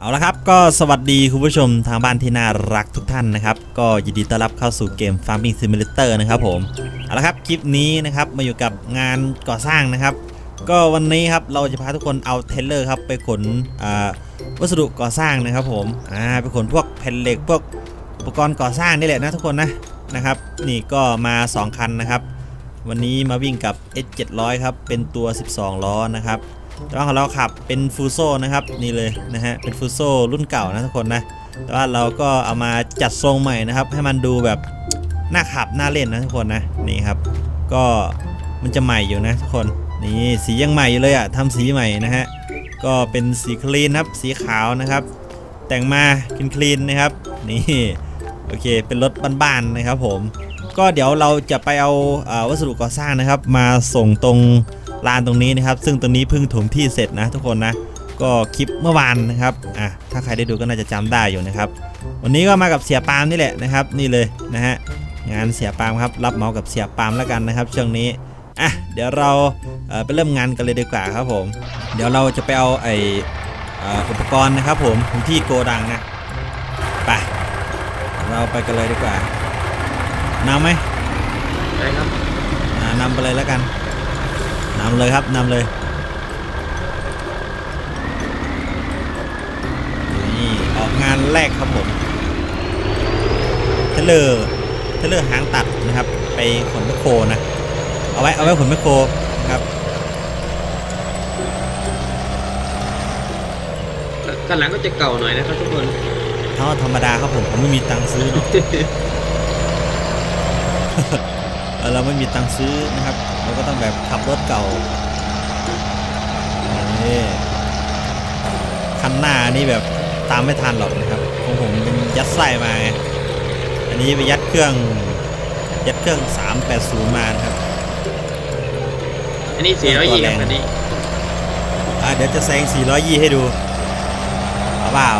เอาละครับก็สวัสดีคุณผู้ชมทางบ้านที่น่ารักทุกท่านนะครับ ก็ยินดีต้อนรับเข้าสู่เกม Farming Simulator นะครับผม เอาละครับคลิปนี้นะครับมาอยู่กับงานก่อสร้างนะครับ ก็วันนี้ครับเราจะพาทุกคนเอาเทรลเลอร์ครับไปขนวัสดุก่อสร้างนะครับผมอ่าไปขนพวกแผ่นเหล็กพวกอุปกรณ์ก่อสร้างนี่แหละนะทุกคนนะนะครับนี่ก็มา 2 คันนะครับ วันนี้มาวิ่งกับ S700 ครับเป็นตัว 12 ล้อนะครับ แต่ว่าของเราขับเป็นฟูโซนะครับนี่เลยนะฮะเป็นฟูโซรุ่นเก่านะทุกคนนะแต่ว่าเราก็เอามาจัดทรงใหม่นะครับ ให้มันดูแบบน่าขับน่าเล่นนะทุกคนนะนี่ครับ ก็มันจะใหม่อยู่นะทุกคนนี่สียังใหม่อยู่เลยอะทำสีใหม่นะฮะก็เป็นสีคลีนครับสีขาวนะครับ แต่งมาคลีนคลีนนะครับนี่โอเคเป็นรถบ้านๆนะครับผม ก็เดี๋ยวเราจะไปเอาเอ่อวัสดุก่อสร้างนะครับ มาส่งตรง ลานตรงนี้นะครับ ซึ่งตรงนี้เพิ่งถมที่เสร็จนะทุกคนนะ ก็คลิปเมื่อวานนะครับอะถ้าใครได้ดูก็น่าจะจำได้อยู่นะครับ วันนี้ก็มากับเสียปาล์มนี่แหละนะครับ นี่เลยนะฮะงานเสียปาล์มครับรับเหมากับเสียปาล์มแล้วกันนะครับ ช่วงนี้อะเดี๋ยวเราเอ่อไปเริ่มงานกันเลยดีกว่าครับผม เดี๋ยวเราจะไปเอาไอเอ่ออุปกรณ์นะครับผมที่โกดังนะไปเราไปกันเลยดีกว่านำไหมไปครับอ่านำไปเลยแล้วกัน นำเลยครับนำเลยนี่ออกงานแรกครับผมเทเลอร์เทเลอร์หางตัดนะครับ ไปขนแมคโครนะ เอาไว้เอาไว้ขนแมคโครนะครับข้างหลังก็จะเก่าหน่อยนะครับทุกคนเท่าธรรมดาครับผมผมไม่มีตังค์ซื้อเนอะ เออเราไม่มีตังค์ซื้อนะครับเราก็ต้องแบบขับรถเก่านี่คันหน้านี่แบบตามไม่ทันหรอกนะครับของผมเป็นยัดไส้มาไงอันนี้ไปยัดเครื่องยัดเครื่อง 380 มานะครับ อันนี้สี่ร้อยยี่ครับอันนี้อะเดี๋ยวจะแซง400ยี่ให้ดูเอาเปล่า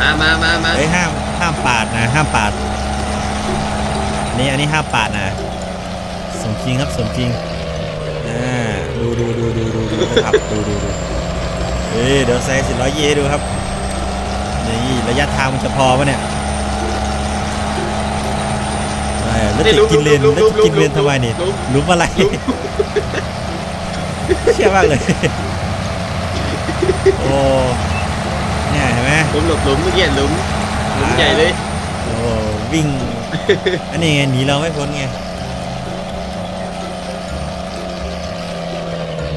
มามามามาเฮ้ยห้ามห้ามปาดนะห้ามปาดอันนี้อันนี้ห้ามปาดนะส มจริงครับสมจริงอ่าดูดูดูดูดูดูครับดูดูดูเฮ้ยเดี๋ยวแซง400ยี่ให้ดูครับนี่ระยะทางมันจะพอปะเนี่ยเออแล้วจะกินเลนแล้วจะกินเลนทำไมนี่ลุกหลุมอะไรลุกเชื่อมากเลย โอ้เนี่ยเห็นไหมผมหลบหลุมเมื่อกี้หลุมหลุมใหญ่เลย โอ้วิ่ง อันนี้ไงหนีเราไม่พ้นไง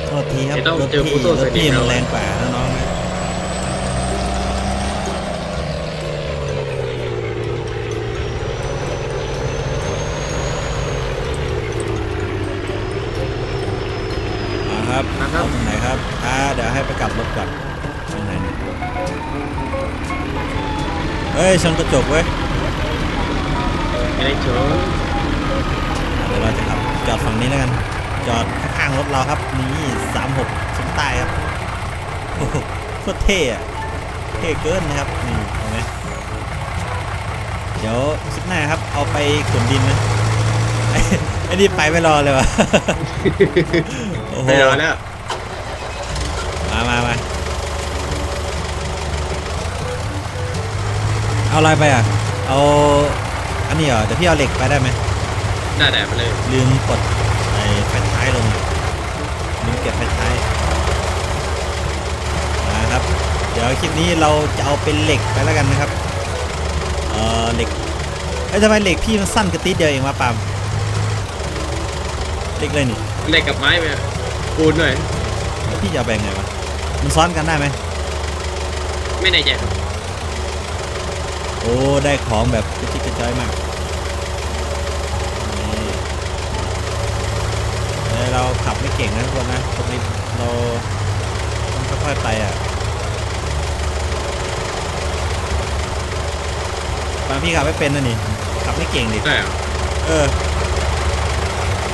โทษทีครับเดี๋ยวต้องรถเจอพี่ฟูโซ่รใส่ถพี่ดินมันเอาแรงกว่านะน้องนะมาครับมาครับเอาตรงไหนครับอ่าเดี๋ยวให้ไปกลับรถก่อนตรงไหนเนี่ยเฮ้ยชนกระจกเว้ย ไม่ได้ชนเดี๋ยวเราจะขับจอดฝั่งนี้แล้วกัน จอดข้างๆรถเราครับ นี่สามหกชั้นใต้ครับโอ้โหโคตรเท่อะเท่เกินนะครับ นี่เห็นไหมเดี๋ยวคลิปหน้าครับเอาไปขนดินนะไอ้ไอ้นี่ไปไม่รอเลยวะโอ้โหไม่รอแล้ว มามามาเอาอะไรไปอะ เอา อันนี้เหรอเดี๋ยวพี่เอาเหล็กไปได้ไหมหน้าแดดไปเลย ลืมกด ไอ้ไฟท้ายลงลืมเก็บไฟท้ายนะครับ เดี๋ยวคลิปนี้เราจะเอาเป็นเหล็กไปแล้วกันนะครับเออเหล็กเอ้ยทำไมเหล็กพี่มันสั้นกระติดเดียวเองวะปาล์มเหล็กเลยนี่เหล็กกับไม้ไปปูนหน่อยแล้วพี่จะเอาไปยังไงวะมันซ้อนกันได้ไหมไม่แน่ใจครับโอ้ได้ของแบบกระจิกกระจอยมากนี่ เอ้ยเราขับไม่เก่งนะทุกคนนะตรงนี้เราต้องค่อยๆไปอะบางพี่ขับไม่เป็นนะนี่ขับไม่เก่งดิใช่เหรอเออ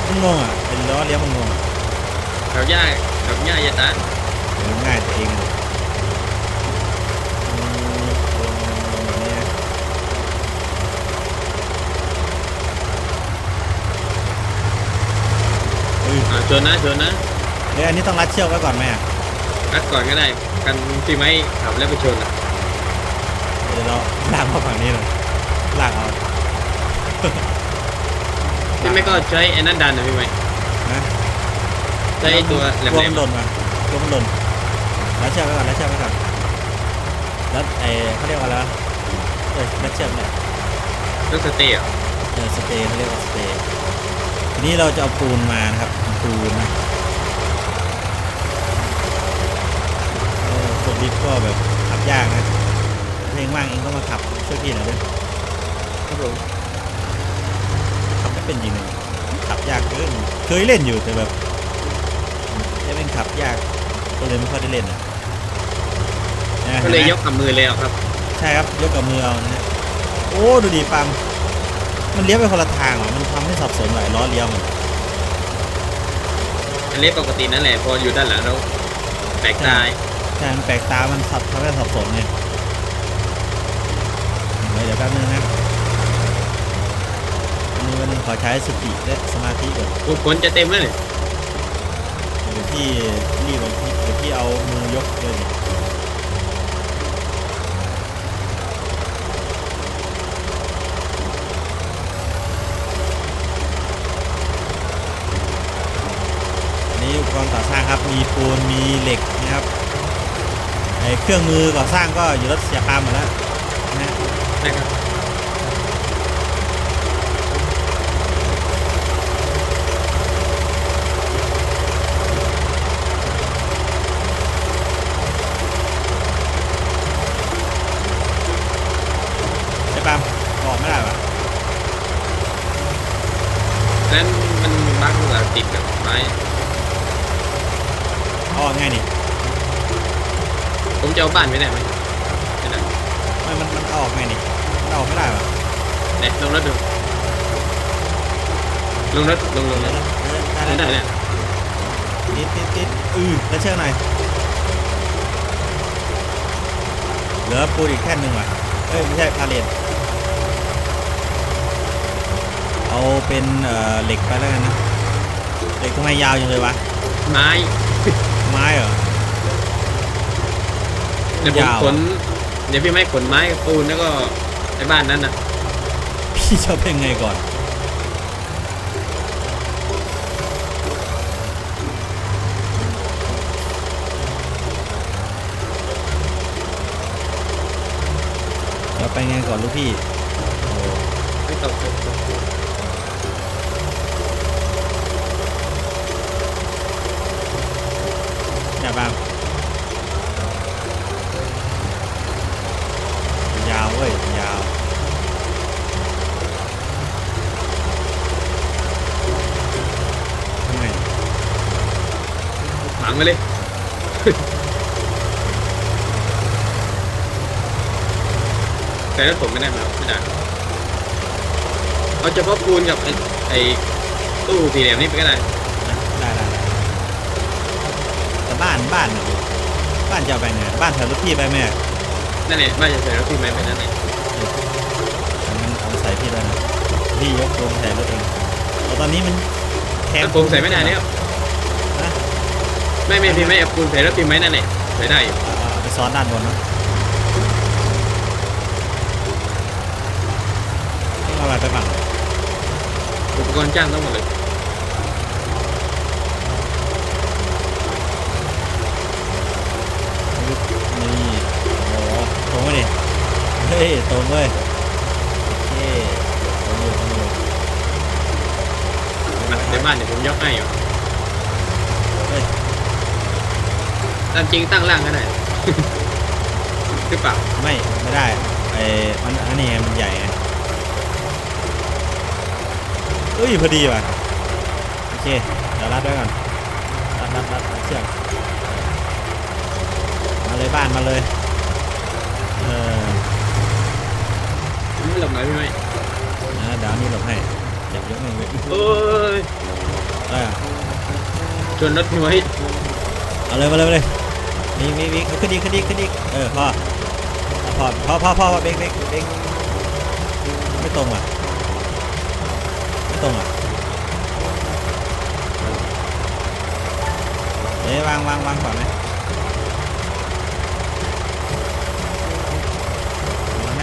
มันงงอะเป็นล้อเลี้ยวมันงงอะขับยากขับยากอยาตาเออง่ายตัวเองเลยอืมแบบนี้นะเฮ้ย อ่าชนนะชนนะเฮ้ยอันนี้ต้องรัดเชือกไว้ก่อนไหมอะรัดก่อนก็ได้กันที่ไม้ขับแล้วไปชนอะเดี๋ยวเราลากมาฝั่งนี้เลยลากเอาพี่ไม่ก็ใช้ไอ้นั่นดันนะพี่ไหมนะใช้ไอ้ตัวแหลตัวมมันหล่นมาตัวมันหล่นแล้วเชือกไว้ก่อนแล้วเชือกไว้ก่อนแล้วไอ้เขาเรียกว่าอะไรวะเอ้ยแล้วเชือกเนี่ยๆต้องสเตย์เหรอเออสเตย์เขาเรียกว่าสเตย์ทีนี้เราจะเอาปูนมานะครับ ปูนนะเออคนดิฟก็แบบขับยากนะเพลงว่างเองก็มาขับช่วยพี่หน่อยด้วยครับผมขับไม่เป็นจริงเลยขับยากเกินเคยเล่นอยู่แต่แบบจะเป็นขับยากก็เลยไม่ค่อยได้เล่นอะนะก็เลยห็นไหมยกกับมือเลยเอาครับ ใช่ครับยกกับมือเอานะฮะโอ้ดูดิปัมมันเลี้ยวไปคนละทางอะมันทำให้สับสนหลายล้อเลี้ยวมัน อันนี้ปกตินั่นแหละ พออยู่ด้านหลังเราแปลกตายใช่มันแปลกตา มันสับทำให้สับสนไงเดี๋ยวแป๊บนึงนะอันนี้วันนึงขอใช้สติและสมาธิก่อนโอ้ฝนจะเต็มแล้วเนี่ยเดี๋ยวพี่รีบเดี๋ยวพี่เดี๋ยวพี่เอามือยกเลยเนี่ยอันนี้อุปกรณ์ก่อสร้างครับ มีปูนมีเหล็กนะครับไอเครื่องมือก่อสร้างก็อยู่รถเสียปามหมดแล้วนะฮะนะครับเสียปาล์มออกไม่ได้ปะนั้นมันบั๊กหรอติดกับไม้ อาออกไงนี่ผมจะเอาบ้านไม่ได้ไหมไม่ได้ไม่มันมันเอาออกไงนี่มันเอาออกไม่ได้ปะเนี่ยลงรถดูลงรถลงลงรถได้ได้ได้ได้ได้เนี่ยติดติดติดอือแล้วเชือกหน่อยเหลือปูนอีกแค่นหนึ่งว่ะเอ้ยไม่ใช่พาเลทเอาเป็นเอ่อเหล็กไปแล้วกันนะเหล็กทำไมยาวจังเลยวะไม้ ไม้เหรอ เดี๋ยวผมยาว ขนเดี๋ยวพี่ไม่ขนไม้กับปูนแล้วก็ไอ้บ้านนั้นนะพี่จะเป็นไงก่อนเราไปไงก่อนลูกพี่โอ้ไม่ตกตกตกตก อย่าบางยาวเว้ยยาวทำไง หางไปเลยแต่รถผมไม่ได้ไหมครับไม่ได้เอาเฉพาะปูนกับไอ้ไอ้ตู้สี่เหลี่ยมนี่ไปก็ได้ได้ได้ได้แต่บ้านบ้านน่ะดิบ้านจะเอาไปไงบ้านแถวรถพี่ไปไหมนั่นแหละบ้านจะใส่รถพี่ไหมไปนั่นเองงั้นเอาใส่พี่ด้วยนะพี่ยกลงใส่รถเองแต่ตอนนี้มันแคแต่ผมใส่ไม่ได้แล้วนะ ไม่ไม่พี่ไม่เอาปูนใส่รถพี่ไหมนั่นแหละใส่ได้อยู่เอาเอาไปซ้อนด้านบนเนอะต้องเอาอะไรไปบ้างอุปกรณ์จ้างทั้งหมดเลยนี่โอ้โหตรงไหมนี่เฮ้ยตรงเว้ยโอเคตรงอยู่ตรงอยู่ มาในบ้านเดี๋ยวผมยกให้อยู่ เฮ้ย ตามจริงตั้งล่างก็ได้ หรือเปล่าไม่ไม่ได้ไอ้มันอันนี้ไงมันใหญ่ไงเอ้ยพอดีว่ะโอเคเดี๋ยวรัดไว้ก่อนรัดรัดรัดรัดเชือกมาเลยบ้านมาเลยเออไม่หลบหน่อยพี่ไหมนะเดี๋ยวอันนี้หลบให้จับยกหนึ่งเลยโอ้ยเออชนรถพี่ไว้เอาเลยมาเลยมาเลย มีมีมีขึ้นอีกขึ้นอีกขึ้นอีกเออพอพอพอพอพอพอเบรกเบรกเบรกไม่ตรงอะไม่ตรงอะเอ๊ะวางวางวางก่อนไหมวาง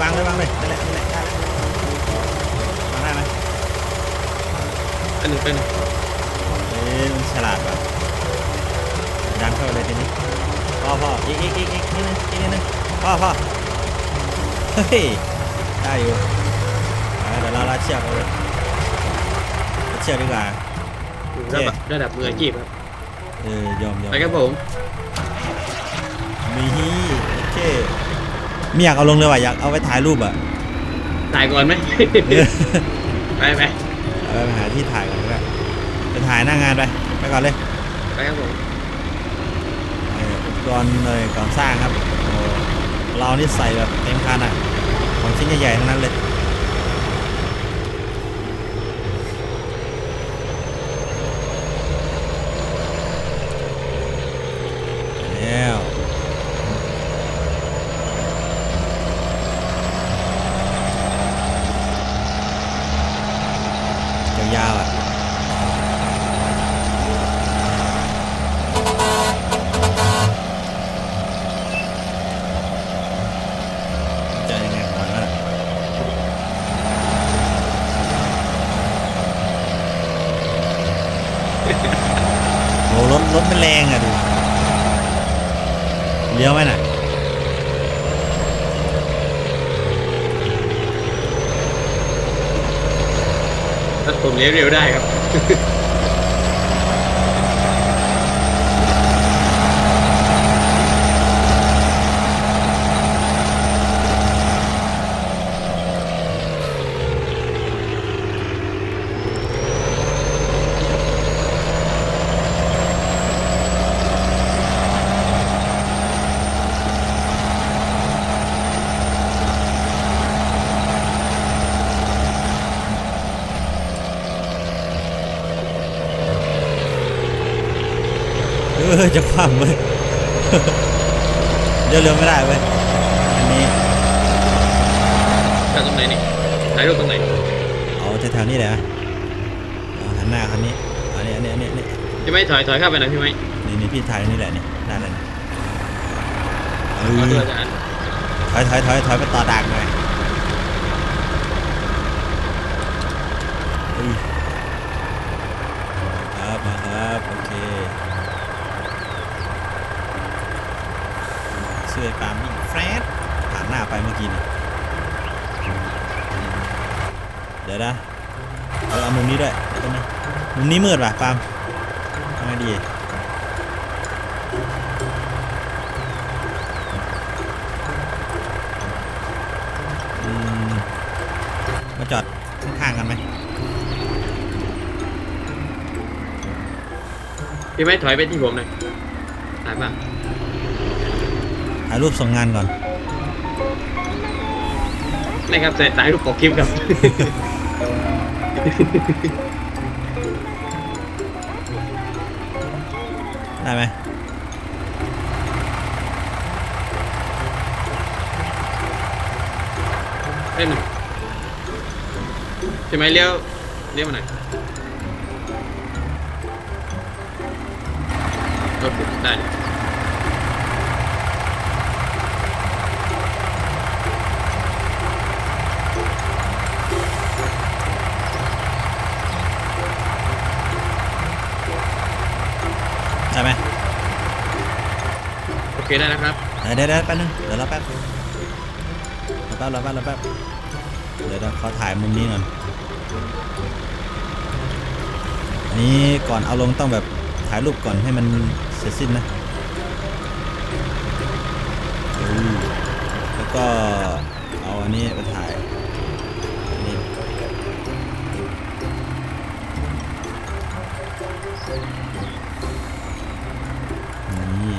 วางเลยวางเลยนั่นแหละนั่นแหละได้แล้ววางได้ไหมเป็นหนึ่งเป็นหนึ่งเอ้ยมันฉลาดว่ะ ดันเข้าไปเลยทีนี้พ่อพ่ออีกอีกอีกอีกนิดนึงอีกนิดนึงพ่อพ่อเฮ้ยได้อยู่เอาเดี๋ยวเราลัดเชือกเอาเลยลัดเชือกดีกว่าระดับระดับมืออาชีพครับเออยอมยอมไปครับผมมีฮีโอเคไม่อยากเอาลงเลยว่ะอยากเอาไว้ถ่ายรูปอะถ่ายก่อนไหมเออไปไปเอาไปหาที่ถ่ายก่อนก็ได้ไปถ่ายหน้างานไปไปก่อนเลยไปครับผมเอออุป กรณ์เลยก่อนสร้างครับ เรานี่ใส่แบบเต็มคันอะ ของชิ้นใหญ่ๆทั้งนั้นเลยแล้วยาวๆอะ จะยังไงของมันวะโอ้รถรถมันแรงอะดูเลี้ยวไหมน่ะถ้าผมเลี้ยวเร็วได้ครับ ออจะคว่ำเว้ยเดี๋ยวเร็วไม่ได้เว้ยอันนี้จอดตรงไหนนี่ถ่ายรูปตรงไหนเอาแถวๆนี้เลยนะเอาหันหน้าคันนี้อันนี้อันนี้อันนี้อันนี้พี่ไม้ถอยถอยเข้าไปหน่อยพี่ไม้นี่นี่พี่ถ่ายนี่แหละนี่ได้เลยนี่เอขออตัวอาจารย์ถอยถอยถอยถอยไปต่อดักหน่อยเฮ้ยครับมาครับโอเคเสื้อปาล์มวิ่งแฟรดผ่านหน้าไปเมื่อกี้นี่เดี๋ยวนะเอาเอามุมนี้ด้วยเดี๋ยวตรงนี้ มุมนี้มืดว่ะปาล์มทำไงดีอืมมาจอดข้างๆกันไหมพี่ไม้ถอยไปที่ผมหน่อยถ่ายป่ะถ่ายรูปส่งงานก่อนไม่ครับแต่ถ่ายรูปปกคลิปครับ ได้ไหมเล่นหนึ่งใช่ไม้เลี้ยวเลี้ยวมาหนอยโอเคได้เลย ได้ไหม โอเค ได้นะครับเดี๋ยวเดี๋ยวเดี๋ยวแป๊บนึงเดี๋ยวรอแป๊บรอแป๊บรอแป๊บรอแป๊บเดี๋ยวเดี๋ยวขอถ่ายมุมนี้ก่อนอันนี้ก่อนเอาลงต้องแบบถ่ายรูปก่อนให้มันเสร็จสิ้นนะแล้วก็เอาอันนี้ไปถ่ายนนี่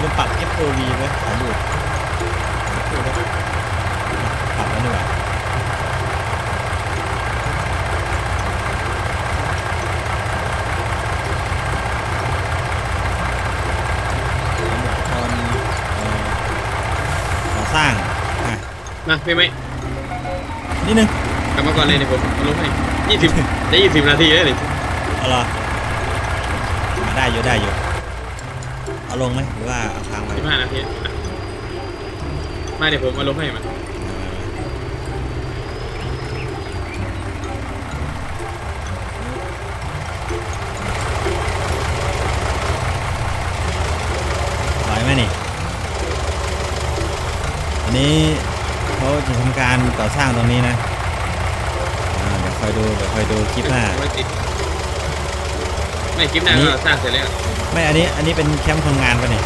ลืมปรับ FOV ไว้ถ่ายรูปปรับแล้วดีกว่าตอนเอ่อก่อสร้างอะ มาพี่ไหมนิดนึงกลับมาก่อนเลยเดี๋ยวผมเอาลงให้ยี่สิบได้ยี่สิบนาทีแล้วนี่เอาเหรอมาได้อยู่ได้อยู่เอาลงไหมหรือว่าเอาค้างไว้สิบห้านาทีอะมาเดี๋ยวผมเอาลงให้มันไหวไหมนี่อันนี้ ทำการก่อสร้างตรงนี้นะอ่าเดี๋ยวคอยดูเดี๋ยวคอยดูคลิปหน้า ไม่ติดไม่คลิปหน้านี่ก็สร้างเสร็จแล้วไม่อันนี้อันนี้เป็นแคมป์คนงานปะเนี่ย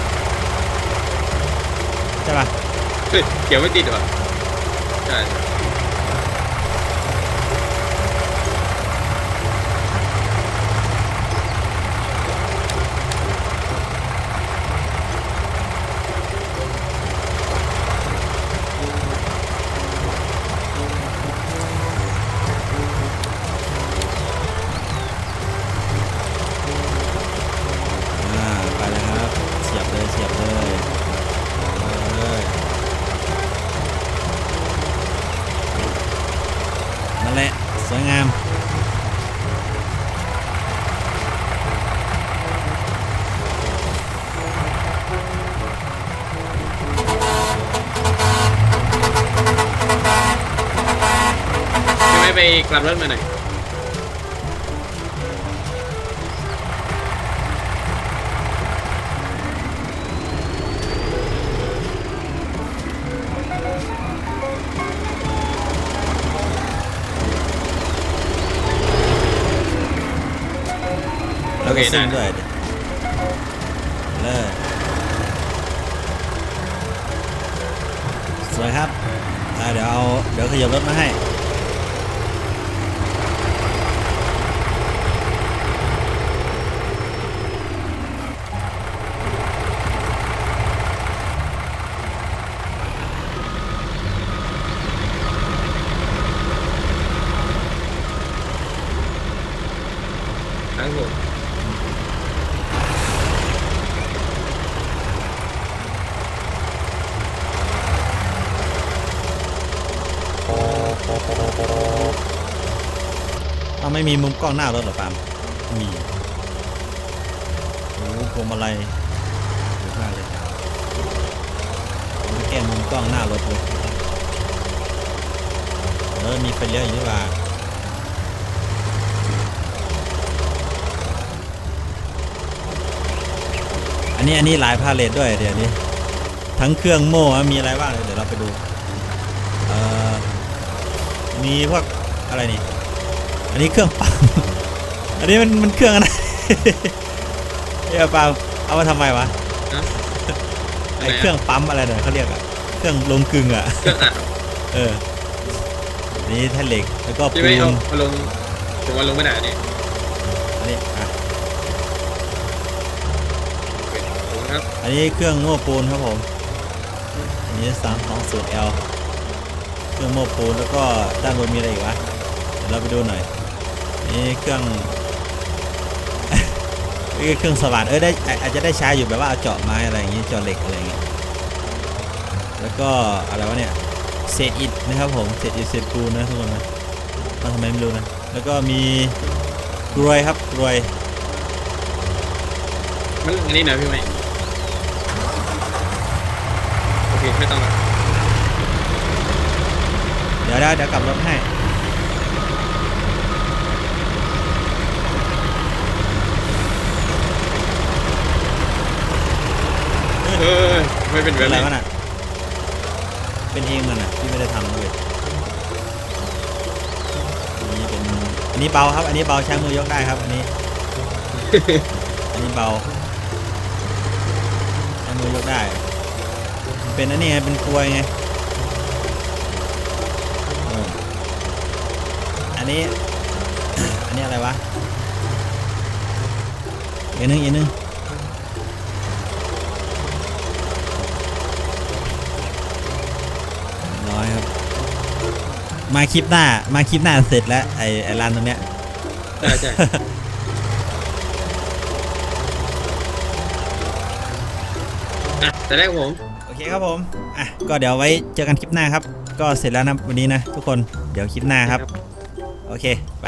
ใช่ปะเฮ้ยเขียวไม่ติดเหรอใช่อ่ไปแล้วครับเสียบเลยเสียบเลยเอาเลยนั่นแหละส วยงามไปกลับรถมาหน่อย แล้วก็ซิ่งด้วยดิเลยสวยครับอ่าเดี๋ยวเอาเดี๋ยวขยับรถมาให้ ไม่มีมุมกล้องหน้ารถหรอปาล์มมีโอ้โหพวงมาลัยสวยมากเลยแก้มุมกล้องหน้ารถเลยแล้วมีไฟเลี้ยวอยู่ว่าอันนี้อันนี้หลายพาเลทด้วยเดี๋ยวนี้ ทั้งเครื่องโม่มีอะไรบ้างเดี๋ยวเราไปดู เอ่อ มีพวกอะไรนี่ อันนี้เครื่องปั๊มอันนี้มันมันเครื่องอะไรเอ้ยปาล์มเอามาทำไมวะนะไอเครื่องปั๊มอะไรเนี่ยเขาเรียกอะเครื่องลงกึ่งอะเครื่องอัดเอออันนี้แท่นเหล็กแล้วก็พี่ปูไหมเอานเอาลงผมเอาลงไม่ได้เนี่ยอันนี้อะโอเคขอบคุณครับอันนี้เครื่องโม่ปูนครับผมอันนี้สามสองศูนย์ L เครื่องโม่ปูนแล้วก็ด้านบนมีอะไรอีกวะเดี๋ยวเราไปดูหน่อย นี่เครื่องนี่เครื่องสว่านเออได้อาอาจจะได้ใช้อยู่แบบว่าเอาเจาะไม้อะไรอย่างงี้เจาะเหล็กอะไรอย่างงี้แล้วก็อะไรวะเนี่ยเศษอิฐนะครับผมเศษอิฐเศษปูนนะทุกคนนะมาทำไมไม่รู้นะแล้วก็มีกรวยครับกรวยมันอันนี้หน่อยพี่ไหมโอเคไม่ต้องละเดี๋ยวเดี๋ยวเดี๋ยวกลับรถให้ เออไม่เป็นแบเป็นบอะไรนี้วะน่ะ เป็นเองมันอะที่ไม่ได้ทำด้วยอันนี้เป็น อันนี้เบาครับ อันนี้เบาใช้มือยกได้ครับ อันนี้ อันนี้เบาใช้มือยกได้มันเป็นอันนี้ไงเป็นกลวยไงเอออันนี้ อันนี้อะไรวะอีกนึงอีกนึง ร้อยครับ มาคลิปหน้า มาคลิปหน้าเสร็จแล้วไอ้ไอ้ร้านตรงเนี้ย ใช่ใช่อะแต่แรกผม โอเคครับผม อะ ก็เดี๋ยวไว้เจอกันคลิปหน้าครับ ก็เสร็จแล้วนะวันนี้นะทุกคน เดี๋ยวคลิปหน้าครับ โอเค ไป